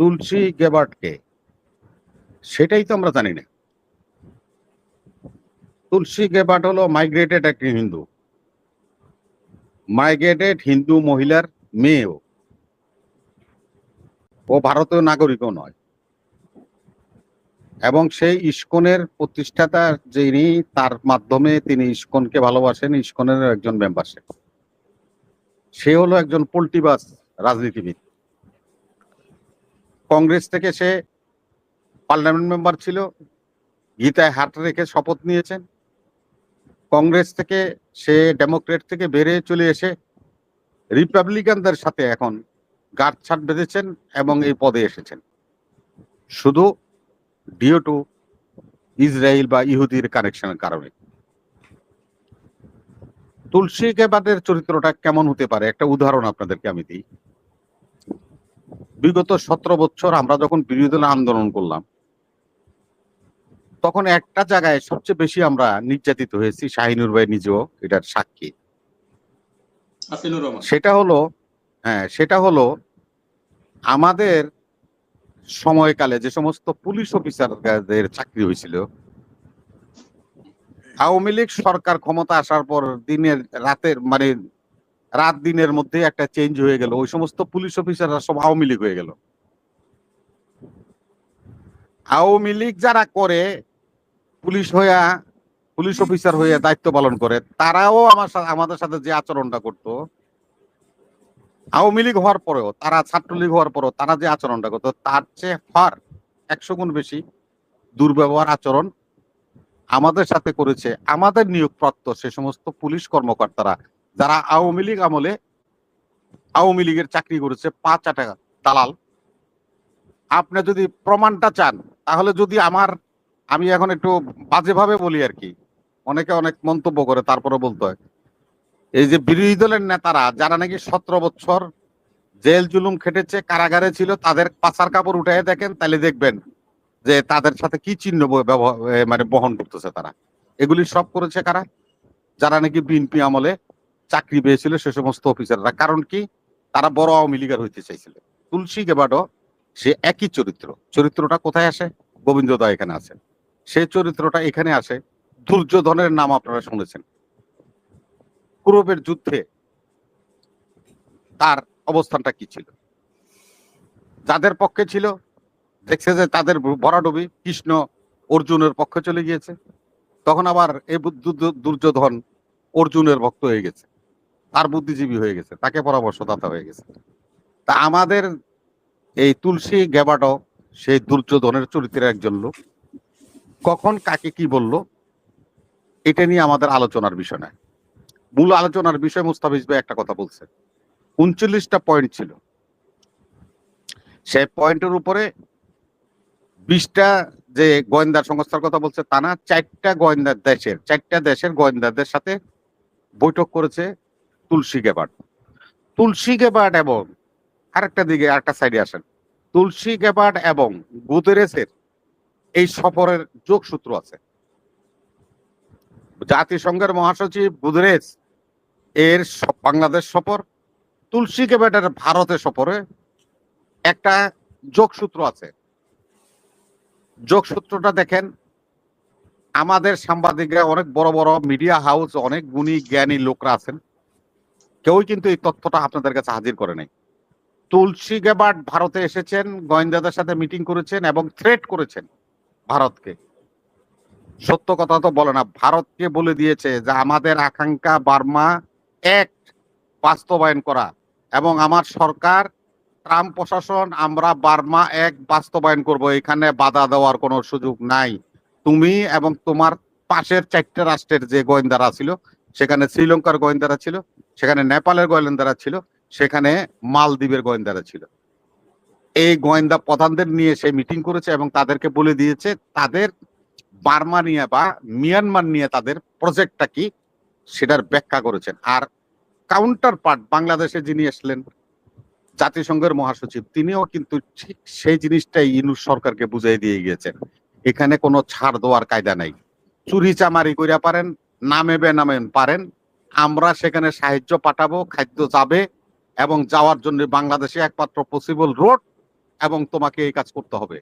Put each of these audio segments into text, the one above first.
তুলসী গেবার্টকে সেটাই তো আমরা জানি না। তুলসী গেবার্ট হলো মাইগ্রেটেড একটি হিন্দু। মাইগ্রেটেড হিন্দু মহিলার মেয়েও। ও ভারতীয় নাগরিকও নয়। এবং সেই ইস্কনের প্রতিষ্ঠাতা যিনি, তার মাধ্যমে তিনি ইস্কনকে ভালোবাসেন, ইস্কনের একজন মেম্বারশিপ সে হলো একজন পোল্টিবাস রাজনীতিবিদ। কংগ্রেস থেকে সে পার্লামেন্ট মেম্বার ছিল, গীতায় হাত রেখে শপথ নিয়েছেন। কংগ্রেস থেকে সে ডেমোক্রেট থেকে বেড়ে চলে এসে রিপাবলিকানদের সাথে এখন গাঁটছাট বেঁধেছেন এবং এই পদে এসেছেন। শুধু ডিও টু ইসরায়েল বা ইহুদির কানেকশনের কারণে। তুলসী কেবাদের চরিত্রটা কেমন হতে পারে? একটা উদাহরণ আপনাদেরকে আমি দিই। বিগত সতেরো বছর আমরা যখন বিরোধী দল আন্দোলন করলাম তখন একটা জায়গায় সবচেয়ে বেশি আমরা নির্যাতিত হয়েছি শাহিনুর ভাই নিজেও এটার সাক্ষী। সেটা হলো হ্যাঁ সেটা হলো আমাদের সময়কালে যে সমস্ত পুলিশ অফিসারদের চাকরি হয়েছিল আওয়ামী লীগ সরকার ক্ষমতা আসার পর দিনের রাতের মানে রাত দিনের মধ্যে একটা চেঞ্জ হয়ে গেল। ওই সমস্ত পুলিশ অফিসাররা সব আওয়ামী লীগ হয়ে গেল। আওয়ামী লীগ যারা করে পুলিশ হইয়া পুলিশ অফিসার হয়ে দায়িত্ব পালন করে, তারাও আমার সাথে আমাদের সাথে যে আচরণটা করতো, আওয়ামী লীগ হওয়ার পরেও, তারা ছাত্রলীগ হওয়ার পরেও তারা যে আচরণটা করতো, তার চেয়ে ফার একশো গুণ বেশি দুর্ব্যবহার আচরণ আমাদের সাথে করেছে। আমাদের নিয়োগপ্রাপ্ত সে সমস্ত পুলিশ কর্মকর্তারা যারা আওয়ামী লীগ আমলে আওয়ামী লীগের চাকরি করেছে, পাঁচ টাকা, দালাল। আপনি যদি প্রমাণটা চান, তাহলে যদি আমার, আমি এখন একটু বাজেভাবে বলি আর কি, অনেকে অনেক মন্তব্য করে, তারপরে বলতে হয়। এই যে বিরোধী দলের নেতারা, যারা নাকি সতেরো বছর জেল জুলুম খেটেছে, কারাগারে ছিল, তাদের পাচার কাপড় উঠে দেখেন, তাহলে দেখবেন যে তাদের সাথে কি চিহ্ন মানে বহন করতেছে তারা। এগুলি সব করেছে কারা? যারা নাকি বিএনপি আমলে চাকরি পেয়েছিল সে সমস্ত অফিসাররা কারণ কি? তারা বড় আওয়ামী লীগার হইতে চাইছিল। তুলসী গেবাডো, সে একই চরিত্র। চরিত্রটা কোথায় আসে? গোবিন্দ দা এখানে আছে। সেই চরিত্রটা এখানে আসে। দুর্যোধনের নাম আপনারা শুনেছেন। কুরবের যুদ্ধে তার অবস্থানটা কি ছিল? যাদের পক্ষে ছিল, দেখছে যে তাদের ভরাডুবি কৃষ্ণ অর্জুনের পক্ষে চলে গিয়েছে। তখন আবার এই দুর্যোধন অর্জুনের ভক্ত হয়ে গেছে। তার বুদ্ধিজীবী হয়ে গেছে, তাকে পরামর্শদাতা হয়ে গেছে। তা আমাদের এই তুলসী গেবাটো, সেই দুর্যোধনের চরিত্রের একজন লোক, কখন কাকে কি বলল, এটা নিয়ে আমাদের আলোচনার বিষয় নয়। মূল আলোচনার বিষয় মুস্তাফিজ ভাই একটা কথা বলছে। উনচল্লিশটা পয়েন্ট ছিল। সেই পয়েন্টের উপরে বিশটা যে গোয়েন্দা সংস্থার কথা বলছে, তা না, চারটা গোয়েন্দা দেশের, চারটা দেশের গোয়েন্দাদের সাথে বৈঠক করেছে তুলসী গেবার্ড তুলসী গেবার্ড এবং আরেকটা দিকে, আরেকটা সাইডে আসেন। তুলসী গেবার্ড এবং গুতেরেসের এই সফরের যোগসূত্র আছে। জাতিসংঘের মহাসচিব গুদরেজ এর বাংলাদেশ সফর, তুলসী গেবার্ডের ভারতে সফরে একটা যোগসূত্র আছে। যোগসূত্রটা দেখেন, আমাদের সাংবাদিকরা অনেক বড় বড় মিডিয়া হাউস অনেক গুণী জ্ঞানী লোকরা আছেন। কেউই কিন্তু এই তথ্যটা আপনাদের কাছে হাজির করে নাই। তুলসী গেবার্ড ভারতে এসেছেন, গোয়েন্দাদের সাথে মিটিং করেছেন এবং থ্রেট করেছেন ভারতকে। সত্য কথা তো বলে না, ভারতকে বলে দিয়েছে যে আমাদের আকাঙ্ক্ষা বার্মা এক, বাস্তবায়ন করা এবং আমার সরকার, ট্রাম্প প্রশাসন, আমরা বার্মা এক বাস্তবায়ন করব, এখানে বাধা দেওয়ার কোনো সুযোগ নাই। তুমি এবং তোমার পাশের চারটে রাষ্ট্রের যে গোয়েন্দারা ছিল, সেখানে শ্রীলঙ্কার গোয়েন্দারা ছিল সেখানে নেপালের গোয়েন্দারা ছিল, সেখানে মালদ্বীপের গোয়েন্দারা ছিল। এই গোয়েন্দা প্রধানদের নিয়ে সে মিটিং করেছে এবং তাদেরকে বলে দিয়েছে, তাদের বার্মা নিয়ে বা মিয়ানমার নিয়ে তাদের প্রজেক্টটা কি সেটার ব্যাখ্যা করেছেন। আর কাউন্টার পার্ট বাংলাদেশে যিনি আসলেন জাতিসংঘের মহাসচিব, তিনিও কিন্তু ঠিক সেই জিনিসটাই ইনুস সরকারকে বুঝাই দিয়ে গিয়েছেন। এখানে কোনো ছাড় দেওয়ার কায়দা নাই। চুরি চামারি কইরা পারেন, নামে বেনামেন পারেন আমরা সেখানে সাহায্য পাঠাবো, খাদ্য যাবে এবং যাওয়ার জন্য বাংলাদেশে একমাত্র পসিবল রোড এবং তোমাকে এই কাজ করতে হবে।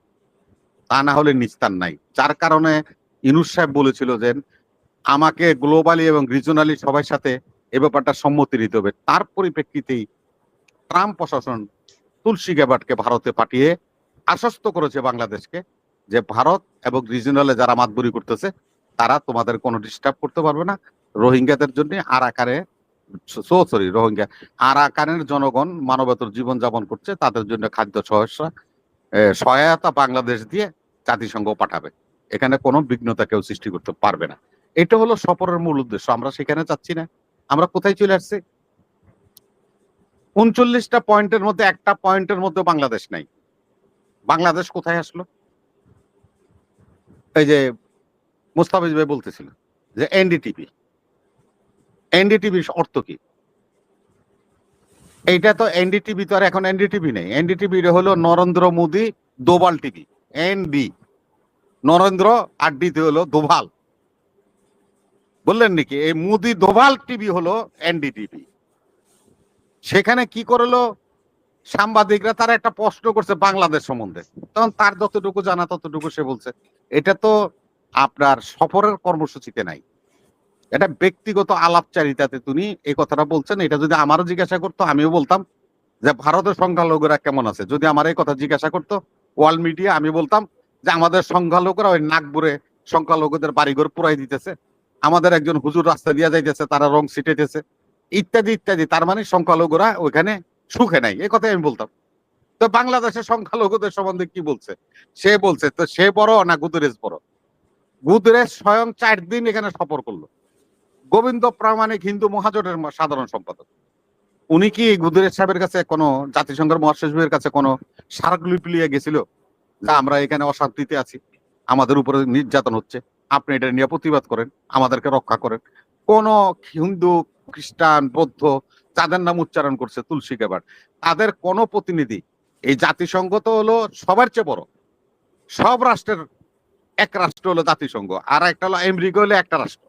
তা না হলে নিস্তার নাই। যার কারণে ইনুস সাহেব বলেছিল যে, আমাকে গ্লোবালি এবং রিজনালি সবার সাথে এ ব্যাপারটা সম্মতি দিতে হবে। তার পরিপ্রেক্ষিতেই ট্রাম্প প্রশাসন তুলসী গ্যাবার্টকে ভারতে পাঠিয়ে আশ্বস্ত করেছে বাংলাদেশকে যে, ভারত এবং রিজনালে যারা মাতবুরি করতেছে, তারা তোমাদের কোনো ডিস্টার্ব করতে পারবে না। রোহিঙ্গাদের জন্য আরাকারে সরি রোহিঙ্গা আরাকানের জনগণ মানবতর জীবনযাপন করছে, তাদের জন্য খাদ্য সহায়তা সহায়তা বাংলাদেশ দিয়ে জাতিসংঘ পাঠাবে। এখানে কোনো বিঘ্নতা কেউ সৃষ্টি করতে পারবে না। এটা হলো সফরের মূল উদ্দেশ্য। আমরা সেখানে চাচ্ছি না। আমরা কোথায় চলে আসছি? উনচল্লিশটা পয়েন্টের মধ্যে, একটা পয়েন্টের মধ্যে বাংলাদেশ নাই। বাংলাদেশ কোথায় আসলো? এই যে মুস্তাফিজ ভাই বলতেছিল যে এনডিটিভি। এনডিটিভির অর্থ কি? এইটা তো এনডিটিভি তো আর এখন এনডিটিভি নেই। এনডিটিভি হলো নরেন্দ্র মোদী দোবাল টিভি। এনডি নরেন্দ্র আর ডিতে হলো দোভাল বললেন নাকি? এই মোদি দোভাল টিভি হলো এনডিটিভি। সেখানে কি করল? সাংবাদিকরা তারা একটা প্রশ্ন করছে বাংলাদেশ সম্বন্ধে। তখন তার যতটুকু জানা ততটুকু সে বলছে। এটা তো আপনার সফরের কর্মসূচিতে নাই। এটা ব্যক্তিগত আলাপচারিতাতে তুমি এই কথাটা বলছেন, এটা যদি আমারও জিজ্ঞাসা করতো, আমিও বলতাম যে ভারতের সংখ্যালঘুরা কেমন আছে? যদি আমার এই কথা জিজ্ঞাসা করতো ওয়ার্ল্ড মিডিয়া আমি বলতাম যে আমাদের সংখ্যালঘুরা ওই নাগপুরে সংখ্যালঘুদের বাড়িঘর পুরাই দিতেছে। আমাদের একজন হুজুর রাস্তা দিয়া যাইতেছে, তারা রং ছিটাইতেছে। ইত্যাদি ইত্যাদি। তার মানে সংখ্যালঘুরা ওইখানে সুখে নাই। এই কথাই আমি বলতাম। তো বাংলাদেশের সংখ্যালঘুদের সম্বন্ধে কি বলছে? সে বলছে, তো সে বড় না গুদরেজ বড়? গুদরেজ স্বয়ং চার দিন এখানে সফর করল। গোবিন্দ প্রামাণিক হিন্দু মহাজোটের সাধারণ সম্পাদক। উনি কি গুদরেজ সাহেবের কাছে কোনো, জাতিসংঘের মহাসচিবের কাছে কোনো স্মারকলিপি লিয়ে গেছিল? যে আমরা এখানে অশান্তিতে আছি, আমাদের উপরে নির্যাতন হচ্ছে, আপনি এটা নিয়ে প্রতিবাদ করেন, আমাদেরকে রক্ষা করেন। কোন হিন্দু, খ্রিস্টান, বৌদ্ধ, যাদের নাম উচ্চারণ করছে তুলসী কেবার, তাদের কোনো প্রতিনিধি, এই জাতিসংঘ তো হলো সবার চেয়ে বড়। সব রাষ্ট্রের এক রাষ্ট্র হলো জাতিসংঘ, আর একটা হলো আমেরিকা হলো একটা রাষ্ট্র।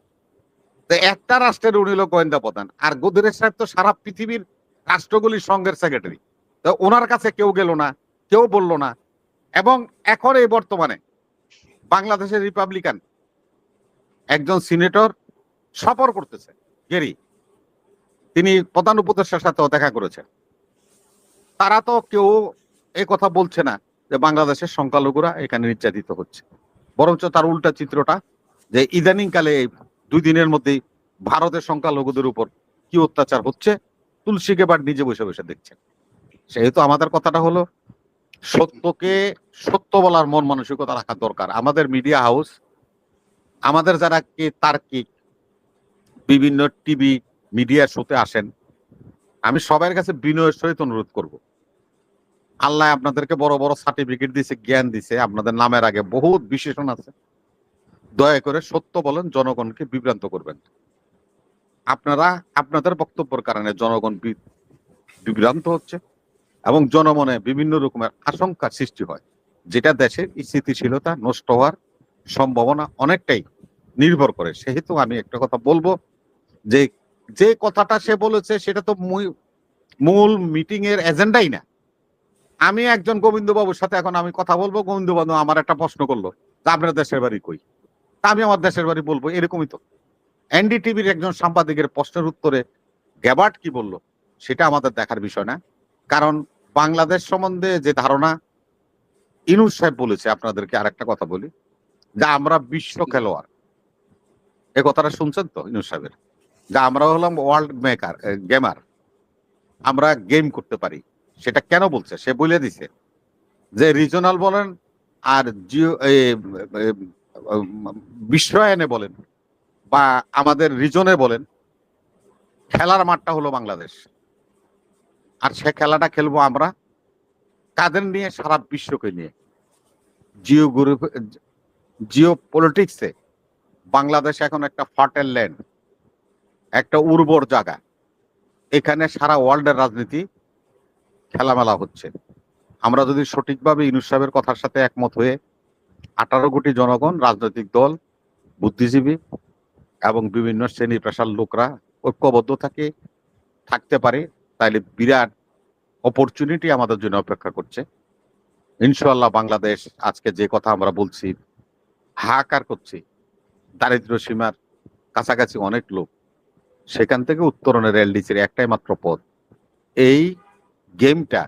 তো একটা রাষ্ট্রের উনি হলো গোয়েন্দা প্রধান। আর গুদরেজ সাহেব তো সারা পৃথিবীর রাষ্ট্রগুলির সংঘের সেক্রেটারি তো ওনার কাছে কেউ গেল না, কেউ বলল না। এবং এখন এই বর্তমানে বাংলাদেশের রিপাবলিকান একজন সিনেটর সফর করতেছে, গেরি। তিনি প্রধান উপদেষ্টার সাথেও দেখা করেছেন। তারা তো কেউ এই কথা বলছে না যে বাংলাদেশের সংখ্যালঘুরা এখানে নির্যাতিত হচ্ছে। বরঞ্চ তার উল্টা চিত্রটা যে ইদানিংকালে এই দুই দিনের মধ্যেই ভারতের সংখ্যালঘুদের উপর কি অত্যাচার হচ্ছে, তুলসী গেবার নিজে বসে বসে দেখছেন। সেহেতু আমাদের কথাটা হলো, সত্যকে সত্য বলার মন মানসিকতা রাখা দরকার। আমাদের মিডিয়া হাউস আমাদের যারা কে তার্কিক বিভিন্ন টিভি মিডিয়া শোতে আসেন, আমি সবার কাছে বিনয়ের সহিত অনুরোধ করব। আল্লাহ আপনাদেরকে বড় বড় সার্টিফিকেট দিছে, জ্ঞান দিছে, আপনাদের নামের আগে বহুত বিশেষণ আছে। দয়া করে সত্য বলেন, জনগণকে বিভ্রান্ত করবেন। আপনারা, আপনাদের বক্তব্যের কারণে জনগণ বিভ্রান্ত হচ্ছে এবং জনমনে বিভিন্ন রকমের আশঙ্কা সৃষ্টি হয়, যেটা দেশের স্থিতিশীলতা নষ্ট হওয়ার সম্ভাবনা অনেকটাই নির্ভর করে। সেহেতু আমি একটা কথা বলব যে যে কথাটা সে বলেছে সেটা তো মূল- মিটিং এর এজেন্ডাই না। আমি একজন গোবিন্দবাবুর সাথে এখন আমি কথা বলব গোবিন্দ বাবু আমার একটা প্রশ্ন করল যে, আপনার দেশের বাড়ি কই? আমি আমার দেশের বাড়ি বলব, এরকমই তো। এনডিটিভির একজন সাংবাদিকের প্রশ্নের উত্তরে গ্যাবার্ট কি বলল, সেটা আমাদের দেখার বিষয় না। কারণ বাংলাদেশ সম্বন্ধে যে ধারণা ইনুস সাহেব বলেছে, আপনাদেরকে আরেকটা কথা বলি, যে আমরা বিশ্ব খেলোয়াড়। এ কথাটা শুনছেন তো ইনুস সাহেবের? যে আমরা হলাম ওয়ার্ল্ড মেকার গেমার আমরা গেম করতে পারি। সেটা কেন বলছে? সে বলে দিছে যে রিজনাল বলেন আর জিও বিশ্বায়নে বলেন বা আমাদের রিজনে বলেন, খেলার মাঠটা হলো বাংলাদেশ। আর সে খেলাটা খেলব আমরা কাদের নিয়ে? সারা বিশ্বকে নিয়ে। জিও গ্রুপ, জিও পলিটিক্সে বাংলাদেশ এখন একটা ফার্টেল ল্যান্ড, একটা উর্বর জায়গা। এখানে সারা ওয়ার্ল্ডের রাজনীতি খেলামেলা হচ্ছে। আমরা যদি সঠিকভাবে ইনুস সাহেবের কথার সাথে একমত হয়ে আঠারো কোটি জনগণ, রাজনৈতিক দল, বুদ্ধিজীবী এবং বিভিন্ন শ্রেণি পেশার লোকরা ঐক্যবদ্ধ থাকে, থাকতে পারে। তাইলে বিরাট অপরচুনিটি আমাদের জন্য অপেক্ষা করছে। ইনশাল্লাহ বাংলাদেশ আজকে যে কথা আমরা বলছি, হাহাকার করছি। দারিদ্র সীমার কাছাকাছি অনেক লোক, সেখান থেকে উত্তরণের এলডিসির একটাই মাত্র পথ। এই গেমটা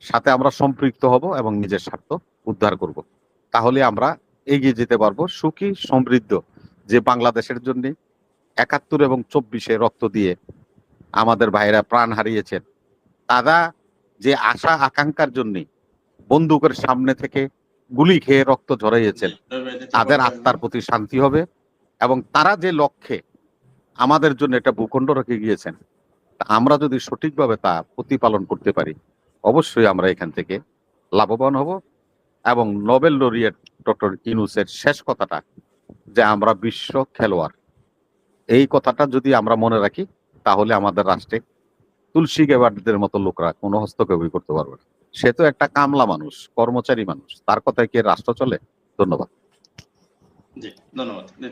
সাথে আমরা সম্পৃক্ত হব এবং নিজের স্বার্থ উদ্ধার করব। তাহলে আমরা এগিয়ে যেতে পারব সুখী, সমৃদ্ধ যে বাংলাদেশের জন্য একাত্তর এবং চব্বিশে রক্ত দিয়ে আমাদের ভাইরা প্রাণ হারিয়েছেন। তারা যে আশা, আকাঙ্ক্ষার জন্য বন্দুকের সামনে থেকে গুলি খেয়ে রক্ত ঝরাইয়েছেন, তাদের আত্মার প্রতি শান্তি হবে এবং তারা যে লক্ষ্যে আমাদের জন্য একটা ভূখণ্ড রেখে গিয়েছেন আমরা যদি সঠিকভাবে তা প্রতিপালন করতে পারি, অবশ্যই আমরা এখান থেকে লাভবান হব। এবং নোবেল লরিয়েট ডক্টর ইনুসের শেষ কথাটা যে আমরা বিশ্ব খেলোয়াড়। এই কথাটা যদি আমরা মনে রাখি, তাহলে আমাদের রাষ্ট্রে তুলসী গেবার্ডদের মতো লোকরা কোনো হস্তক্ষেপই করতে পারবে না। সে তো একটা কামলা মানুষ, কর্মচারী মানুষ। তার কথায় কি রাষ্ট্র চলে? ধন্যবাদ। ধন্যবাদ।